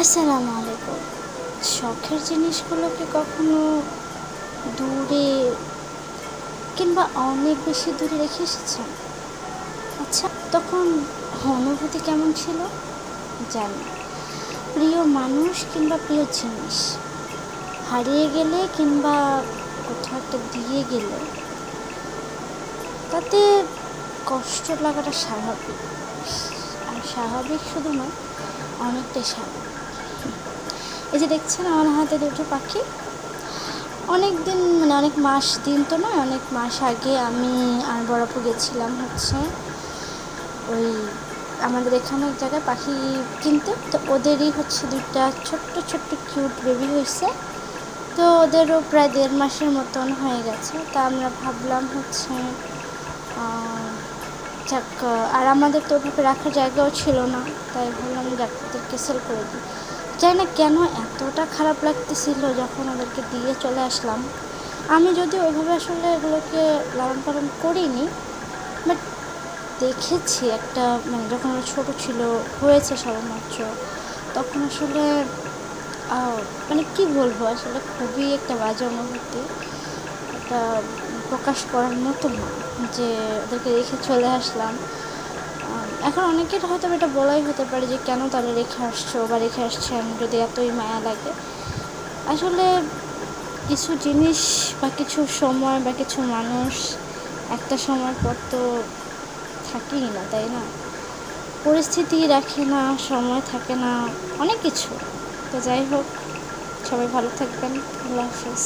আসসালামু আলাইকুম। শখের জিনিসগুলোকে কখনো দূরে কিংবা অনেক বেশি দূরে রেখে এসেছেন? আচ্ছা তখন অনুভূতি কেমন ছিল? জানি প্রিয় মানুষ কিংবা প্রিয় জিনিস? হারিয়ে গেলে কিংবা কোথাও একটা দিয়ে গেলে? তাতে কষ্ট লাগাটা স্বাভাবিক। আর স্বাভাবিক শুধু নয়, অনেকটাই স্বাভাবিক। এই যে দেখছেন আমার হাতে দুটো পাখি। অনেক দিন মানে অনেক মাস দিন তো নয়, অনেক মাস আগে আমি আর বরফ গেছিলাম হচ্ছে ওই আমাদের এখানে এক জায়গায় পাখি কিনতে। তো ওদেরই হচ্ছে দুইটা ছোট্ট ছোট্ট কিউট বেবি হয়েছে। তো ওদেরও প্রায় দেড় মাসের মতন হয়ে গেছে। তা আমরা ভাবলাম হচ্ছে যাক, আর আমাদের তো ওভাবে রাখার জায়গাও ছিল না। তাই ভাবলাম যাক, ওদেরকে সেল করে দিই। জানি না কেন এতটা খারাপ লাগতেছিল যখন ওদেরকে দিয়ে চলে আসলাম। আমি যদি ওইভাবে আসলে এগুলোকে লালন পালন করিনি বাট দেখেছি একটা মানে যখন ওরা ছোটো ছিল, হয়েছে সবেমাত্র, তখন আসলে মানে কি বলব, আসলে খুবই একটা বাজে অনুভূতি। এটা প্রকাশ করার মতো না যে ওদেরকে রেখে চলে আসলাম। এখন অনেকের হয়তো এটা বলাই হতে পারে যে কেন তাহলে রেখে আসছো বা রেখে আসছেন যদি এতই মায়া লাগে। আসলে কিছু জিনিস বা কিছু সময় বা কিছু মানুষ একটা সময় পর তো থাকেই না, তাই না? পরিস্থিতি রাখে না, সময় থাকে না, অনেক কিছু। তো যাই হোক, সবাই ভালো থাকবেন। আল্লাহ হাফেজ।